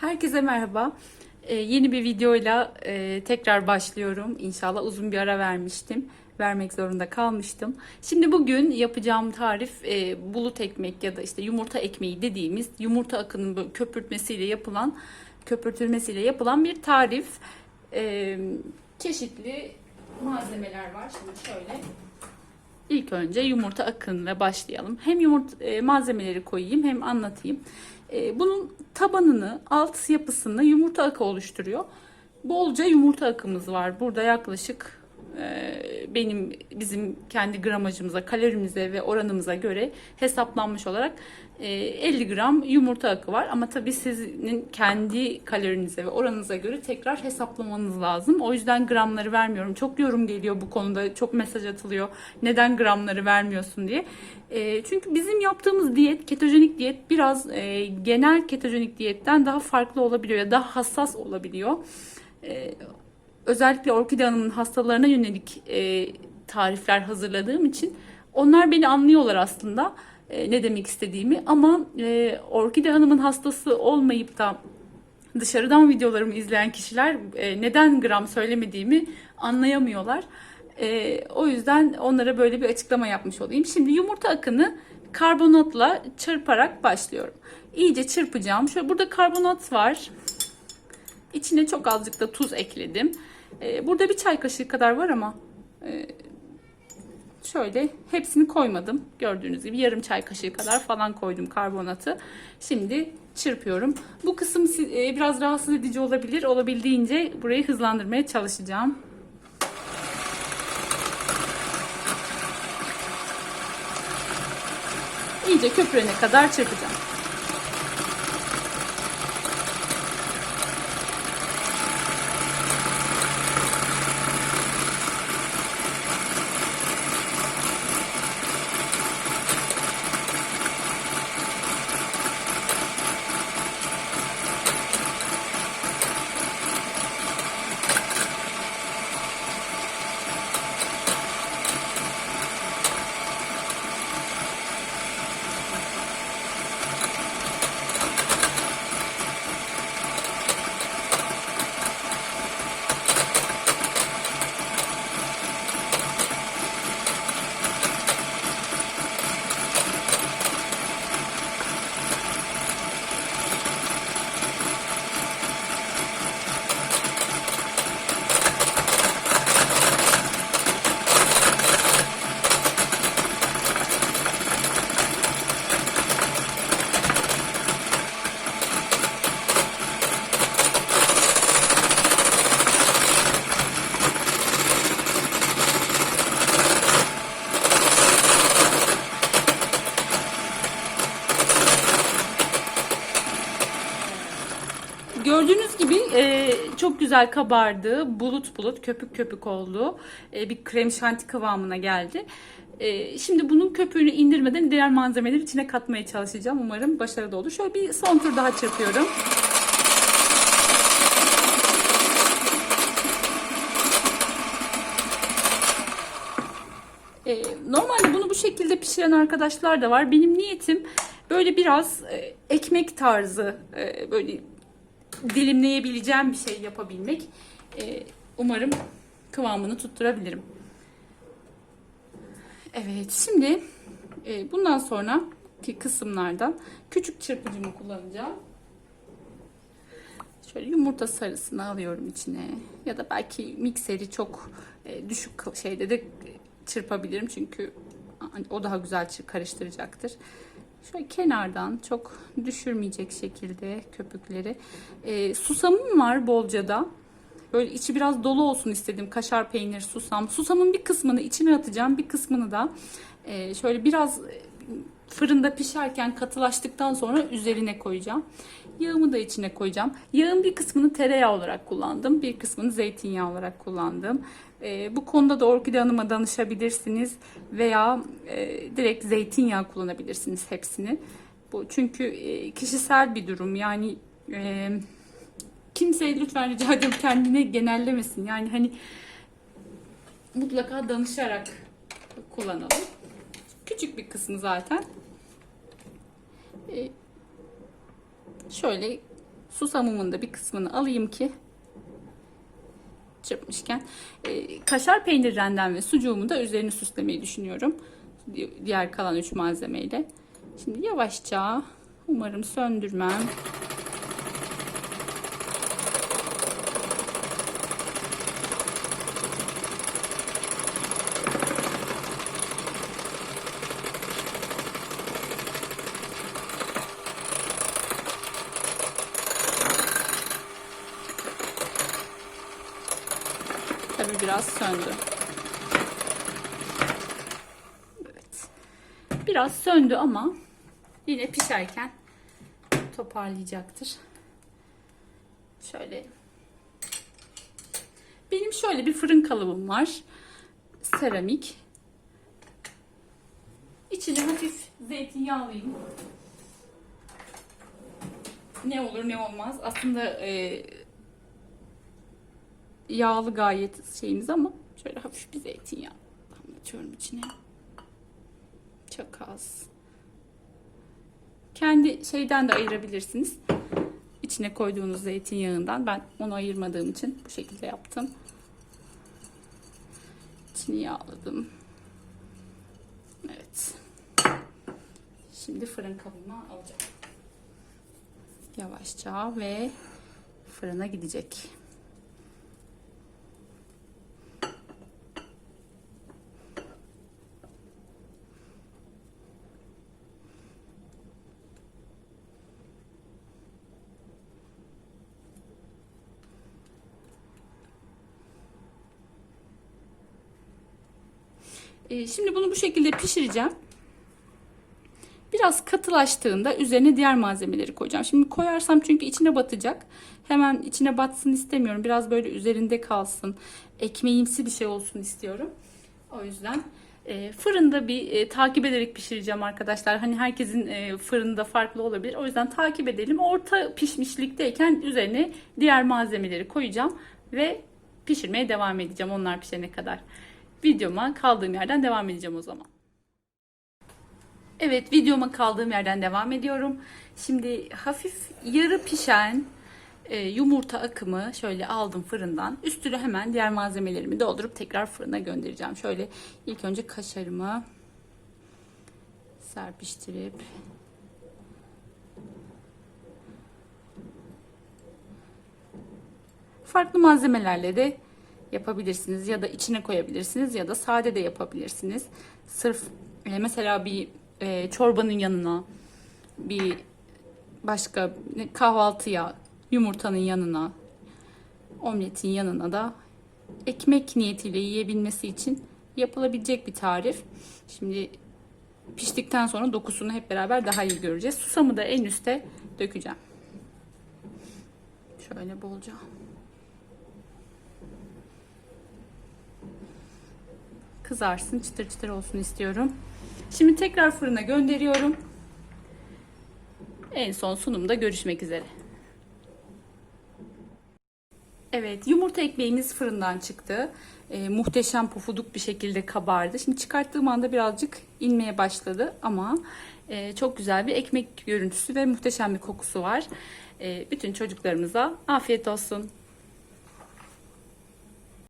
Herkese merhaba. Ee, yeni bir videoyla e, tekrar başlıyorum. İnşallah uzun bir ara vermiştim. Vermek zorunda kalmıştım. Şimdi bugün yapacağım tarif e, bulut ekmek ya da işte yumurta ekmeği dediğimiz yumurta akının köpürtmesiyle yapılan köpürtülmesiyle yapılan bir tarif. E, çeşitli malzemeler var. Şimdi şöyle İlk önce yumurta akınla başlayalım. Hem yumurta e, malzemeleri koyayım hem anlatayım. E, bunun tabanını, alt yapısını yumurta akı oluşturuyor. Bolca yumurta akımız var. Burada yaklaşık benim bizim kendi gramajımıza, kalorimize ve oranımıza göre hesaplanmış olarak e, 50 gram yumurta akı var. Ama tabii sizin kendi kalorinize ve oranınıza göre tekrar hesaplamanız lazım. O yüzden gramları vermiyorum. Çok yorum geliyor bu konuda. Çok mesaj atılıyor. Neden gramları vermiyorsun diye. E, çünkü bizim yaptığımız diyet, ketojenik diyet biraz e, genel ketojenik diyetten daha farklı olabiliyor ya daha hassas olabiliyor. Özellikle Orkide Hanım'ın hastalarına yönelik e, tarifler hazırladığım için onlar beni anlıyorlar aslında e, ne demek istediğimi ama e, Orkide Hanım'ın hastası olmayıp da dışarıdan videolarımı izleyen kişiler e, neden gram söylemediğimi anlayamıyorlar. E, o yüzden onlara böyle bir açıklama yapmış olayım. Şimdi yumurta akını karbonatla çırparak başlıyorum. İyice çırpacağım. Şöyle burada karbonat var. İçine çok azıcık da tuz ekledim. Ee, burada bir çay kaşığı kadar var ama e, şöyle hepsini koymadım. Gördüğünüz gibi yarım çay kaşığı kadar falan koydum karbonatı. Şimdi çırpıyorum. Bu kısım e, biraz rahatsız edici olabilir. Olabildiğince burayı hızlandırmaya çalışacağım. İyice köpürene kadar çırpacağım. Gördüğünüz gibi e, çok güzel kabardı. Bulut bulut, köpük köpük oldu. E, bir krem şanti kıvamına geldi. E, şimdi bunun köpüğünü indirmeden diğer malzemeleri içine katmaya çalışacağım. Umarım başarılı olur. Şöyle bir son tur daha çırpıyorum. E, normalde bunu bu şekilde pişiren arkadaşlar da var. Benim niyetim böyle biraz e, ekmek tarzı e, böyle dilimleyebileceğim bir şey yapabilmek. E, umarım kıvamını tutturabilirim. Evet şimdi e, bundan sonraki kısımlardan küçük çırpıcımı kullanacağım. Şöyle yumurta sarısını alıyorum içine ya da belki mikseri çok e, düşük şeyde de çırpabilirim çünkü o daha güzel karıştıracaktır. Şöyle kenardan çok düşürmeyecek şekilde köpükleri. E, susamım var bolca da. Böyle içi biraz dolu olsun istedim. Kaşar peynir, susam. Susamın bir kısmını içine atacağım. Bir kısmını da e, şöyle biraz fırında pişerken katılaştıktan sonra üzerine koyacağım. Yağımı da içine koyacağım. Yağın bir kısmını tereyağı olarak kullandım. Bir kısmını zeytinyağı olarak kullandım. E, bu konuda da Orkide Hanım'a danışabilirsiniz. Veya e, direkt zeytinyağı kullanabilirsiniz hepsini. Bu çünkü e, kişisel bir durum. Yani e, kimseye lütfen rica ediyorum kendine genellemesin. Yani hani mutlaka danışarak kullanalım. Küçük bir kısmı zaten. E, şöyle Susamımın da bir kısmını alayım ki çırpmışken. E, kaşar peynir renden ve sucuğumu da üzerini süslemeyi düşünüyorum. Di- Diğer kalan üç malzemeyle. Şimdi yavaşça umarım söndürmem. Tabii biraz söndü. Evet. Biraz söndü ama yine pişerken toparlayacaktır. Şöyle. Benim şöyle bir fırın kalıbım var. Seramik. İçine hafif zeytinyağlıyım. Ne olur ne olmaz. Aslında e, yağlı gayet şeyimiz ama şöyle hafif bir zeytinyağı damlatıyorum içine. Çok az. Kendi şeyden de ayırabilirsiniz. İçine koyduğunuz zeytinyağından. Ben onu ayırmadığım için bu şekilde yaptım. İçini yağladım. Evet. Şimdi fırın kabıma alacağım. Yavaşça ve fırına gidecek. Ee, Şimdi bunu bu şekilde pişireceğim. Biraz katılaştığında üzerine diğer malzemeleri koyacağım. Şimdi koyarsam çünkü içine batacak. Hemen içine batsın istemiyorum. Biraz böyle üzerinde kalsın. Ekmeğimsi bir şey olsun istiyorum. O yüzden e, fırında bir e, takip ederek pişireceğim arkadaşlar. Hani herkesin e, fırında farklı olabilir. O yüzden takip edelim. Orta pişmişlikteyken üzerine diğer malzemeleri koyacağım ve pişirmeye devam edeceğim onlar pişene kadar. Videoma kaldığım yerden devam edeceğim o zaman. Evet videoma kaldığım yerden devam ediyorum. Şimdi hafif yarı pişen e, yumurta akımı şöyle aldım fırından. Üstüne hemen diğer malzemelerimi doldurup tekrar fırına göndereceğim. Şöyle ilk önce kaşarımı serpiştirip farklı malzemelerle de yapabilirsiniz ya da içine koyabilirsiniz ya da sade de yapabilirsiniz. Sırf e, mesela bir e, çorbanın yanına bir başka kahvaltıya yumurtanın yanına omletin yanına da ekmek niyetiyle yiyebilmesi için yapılabilecek bir tarif. Şimdi piştikten sonra dokusunu hep beraber daha iyi göreceğiz. Susamı da en üste dökeceğim. Şöyle bolca. Kızarsın, çıtır çıtır olsun istiyorum. Şimdi tekrar fırına gönderiyorum. En son sunumda görüşmek üzere. Evet, yumurta ekmeğimiz fırından çıktı. Ee, muhteşem pufuduk bir şekilde kabardı. Şimdi çıkarttığım anda birazcık inmeye başladı ama e, çok güzel bir ekmek görüntüsü ve muhteşem bir kokusu var. E, bütün çocuklarımıza afiyet olsun.